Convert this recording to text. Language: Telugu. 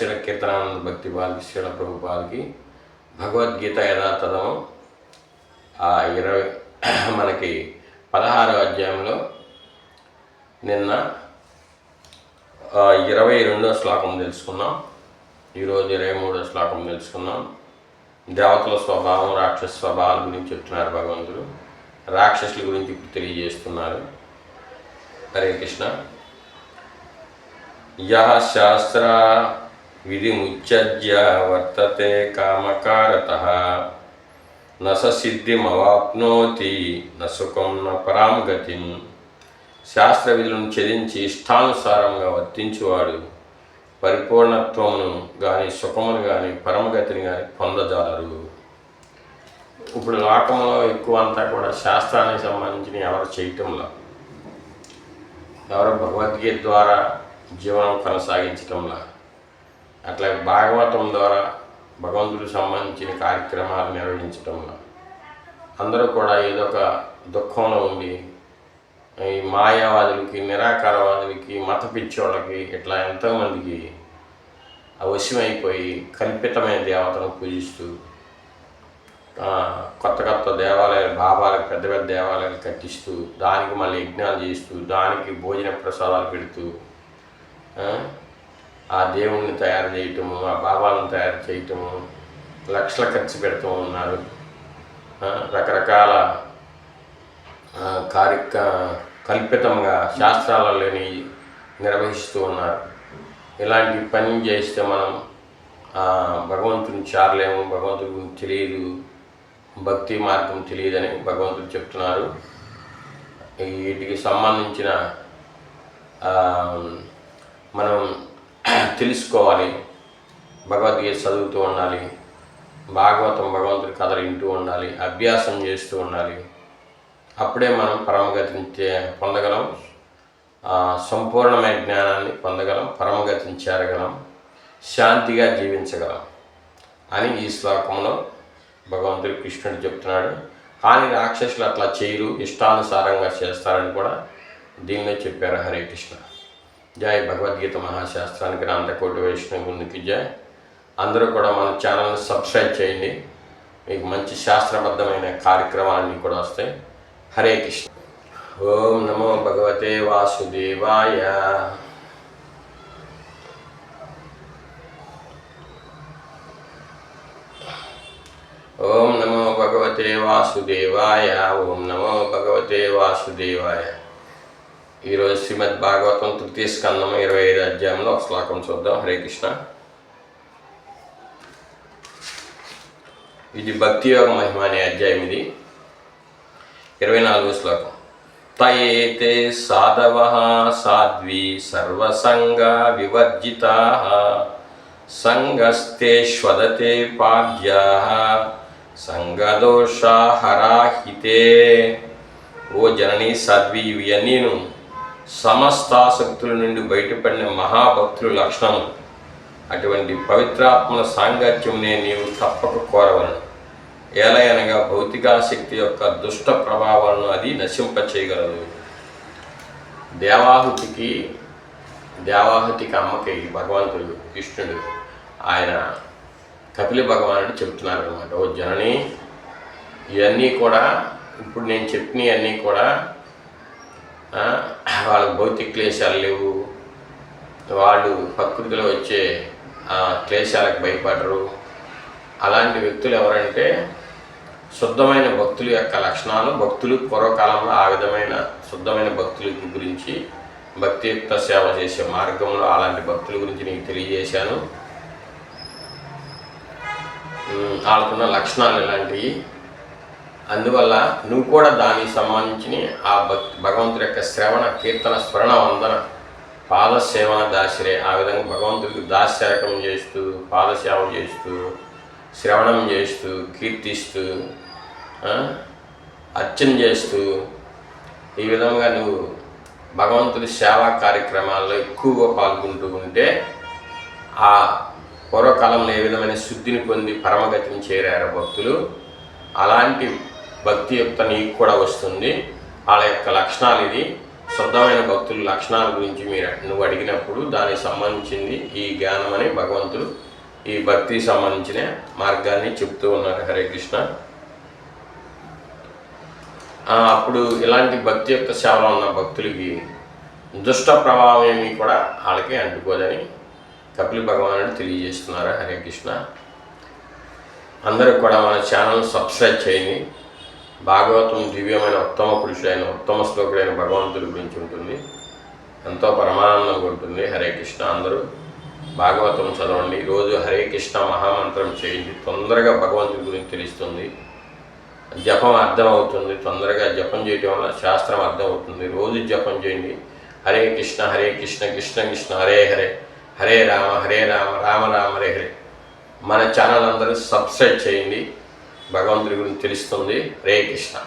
శ్రీల కీర్తనానంద భక్తి బాలకి శ్రీల ప్రభుపాలకి భగవద్గీత యథాతథము. ఆ ఇరవై మనకి పదహారో అధ్యాయంలో నిన్న ఇరవై రెండో శ్లోకం తెలుసుకున్నాం. ఈరోజు ఇరవై మూడో శ్లోకం తెలుసుకున్నాం. దేవతల స్వభావం రాక్షస స్వభావాల గురించి చెప్తున్నారు భగవంతుడు. రాక్షసుల గురించి తెలియజేస్తున్నారు. హరే కృష్ణ. యహ శాస్త్ర విధిముచ్యజ్య వర్తతే కామకారత న స సిద్ధిమవాప్నోతి న న పరాం గతిం శాస్త్ర విధులను ఛేదించి ఇష్టానుసారంగా వర్తించువాడు పరిపూర్ణత్వమును కానీ సుఖమును కానీ పరమగతిని కానీ పొందజాలరు ఇప్పుడు లోకంలో ఎక్కువ అంతా కూడా శాస్త్రానికి సంబంధించిన ఎవరు చేయటంలో? ఎవరు భగవద్గీత ద్వారా జీవనం కొనసాగించటంలా? అట్లా భాగవతం ద్వారా భగవంతుడికి సంబంధించిన కార్యక్రమాలు నిర్వహించడంలో అందరూ కూడా ఏదో ఒక దుఃఖంలో ఉండి ఈ మాయావాదులకి నిరాకారవాదులకి మత పిచ్చోళ్ళకి ఇట్లా ఎంతోమందికి అవశ్యమైపోయి కల్పితమైన దేవతను పూజిస్తూ కొత్త కొత్త దేవాలయాలు బాబాలకు పెద్ద పెద్ద దేవాలయాలు కట్టిస్తూ దానికి మళ్ళీ యజ్ఞాలు చేస్తూ దానికి భోజన ప్రసాదాలు పెడుతూ ఆ, దేవుణ్ణి తయారు చేయటము ఆ బాబాలను తయారు చేయటము లక్షల ఖర్చు పెడుతూ ఉన్నారు. రకరకాల కార్య కార్యక కల్పితంగా శాస్త్రాలలోని నిర్వహిస్తూ ఉన్నారు. ఇలాంటి పని చేస్తే మనం భగవంతుని చారలేము భగవంతుడు తెలియదు భక్తి మార్గం తెలియదని భగవంతుడు చెప్తున్నారు. వీటికి సంబంధించిన మనం తెలుసుకోవాలి. భగవద్గీత చదువుతూ ఉండాలి. భాగవతం భగవంతుడి కథలు వింటూ ఉండాలి. అభ్యాసం చేస్తూ ఉండాలి. అప్పుడే మనం పరమగతిని పొందగలం. సంపూర్ణమైన జ్ఞానాన్ని పొందగలం. పరమగతిని చేరగలం. శాంతిగా జీవించగలం అని ఈ శ్లోకంలో భగవంతుడు కృష్ణుడు చెప్తున్నాడు. కానీ రాక్షసులు అట్లా చేయరు. ఇష్టానుసారంగా చేస్తారని కూడా దీనిలో చెప్పారు హరే కృష్ణ. జై భగవద్గీత మహాశాస్త్రానికి రాంతకోటి వైష్ణవునికి జై. అందరూ కూడా మన ఛానల్ని సబ్స్క్రైబ్ చేయండి. మీకు మంచి శాస్త్రబద్ధమైన కార్యక్రమాలన్నీ కూడా వస్తాయి. హరే కృష్ణ. ఓం నమో భగవతే వాసుదేవాయ. ఓం నమో భగవతే వాసుదేవాయ. ఓం నమో భగవతే వాసుదేవాయ. ఈరోజు శ్రీమద్ భాగవతం తృతీయ స్కందం ఇరవై ఐదు అధ్యాయంలో ఒక శ్లోకం చూద్దాం. హరే కృష్ణ. ఇది భక్తి యోగ మహిమ అనే అధ్యాయం ఇది. ఇరవై నాలుగో శ్లోకం. తయేతే సాధవ సాధ్వి సర్వసంగ సంగస్తే సంగస్తేష్వదతే పాద్యా సంగదోషాహరాహితే. ఓ జనని సాధ్వి ఇవన్నీను సమస్తాసక్తుల నుండి బయటపడిన మహాభక్తుల లక్షణము అటువంటి పవిత్రాత్మల సాంగత్యంనే నీవు తప్పక కోరవలను. ఏలయనగా భౌతికాశక్తి యొక్క దుష్ట ప్రభావాలను అది నశింపచేయగలదు. దేవాహుతికి దేవాహుతికి అమ్మకి భగవంతుడు కృష్ణుడు ఆయన కపిల భగవానుడు చెప్తున్నారు అనమాట ఓ జనని ఇవన్నీ కూడా ఇప్పుడు నేను చెప్పినవన్నీ కూడా వాళ్ళకి భౌతిక క్లేశాలు లేవు. వాళ్ళు ప్రకృతిలో వచ్చే ఆ, క్లేశాలకు భయపడరు. అలాంటి వ్యక్తులు ఎవరంటే శుద్ధమైన భక్తుల యొక్క లక్షణాలు భక్తులు పూర్వకాలంలో ఆ విధమైన శుద్ధమైన భక్తుల గురించి భక్తియుక్త సేవ చేసే మార్గంలో అలాంటి భక్తుల గురించి నీకు తెలియజేశాను. వాళ్ళకున్న లక్షణాలు ఇలాంటివి. అందువల్ల నువ్వు కూడా దానికి సంబంధించిన ఆ భక్తి భగవంతుడి యొక్క శ్రవణ కీర్తన స్మరణ వందన పాదసేవన దాసిరే. ఆ విధంగా భగవంతుడికి దాస్యారకం చేస్తూ పాదసేవ చేస్తూ శ్రవణం చేస్తూ కీర్తిస్తూ అర్చన చేస్తూ ఈ విధంగా నువ్వు భగవంతుడి సేవా కార్యక్రమాల్లో ఎక్కువగా పాల్గొంటూ ఉంటే ఆ పూర్వకాలంలో ఏ విధమైన శుద్ధిని పొంది పరమగతిని చేరారు భక్తులు. అలాంటి భక్తియుక్త నీకు కూడా వస్తుంది. వాళ్ళ యొక్క లక్షణాలు ఇది శుద్ధమైన భక్తుల లక్షణాల గురించి మీరు నువ్వు అడిగినప్పుడు దానికి సంబంధించింది ఈ జ్ఞానం అని భగవంతుడు ఈ భక్తికి సంబంధించిన మార్గాన్ని చెప్తూ ఉన్నారు హరే కృష్ణ. అప్పుడు ఇలాంటి భక్తి యొక్క సేవలో ఉన్న భక్తులకి దుష్ట ప్రభావం ఏమి కూడా వాళ్ళకి అంటుకోదని కపిలి భగవానుడు తెలియజేస్తున్నారు హరే కృష్ణ. అందరూ కూడా మన ఛానల్ సబ్స్క్రైబ్ చేయండి. భాగవతం దివ్యమైన ఉత్తమ పురుషుడైన ఉత్తమ శ్లోకుడైన భగవంతుడి గురించి ఉంటుంది. ఎంతో పరమానందంగా ఉంటుంది హరే కృష్ణ అందరూ. భాగవతం చదవండి. రోజు హరే కృష్ణ మహామంత్రం చేయండి. తొందరగా భగవంతుడి గురించి తెలుస్తుంది. జపం అర్థమవుతుంది. తొందరగా జపం చేయడం వల్ల శాస్త్రం అర్థమవుతుంది. రోజు జపం చేయండి. హరే కృష్ణ హరే కృష్ణ కృష్ణ కృష్ణ హరే హరే. హరే రామ హరే రామ రామ రామ హరే హరే. మన ఛానల్ అందరూ సబ్స్క్రైబ్ చేయండి. భగవంతుడి గురించి తెలుస్తుంది. హరే కృష్ణ.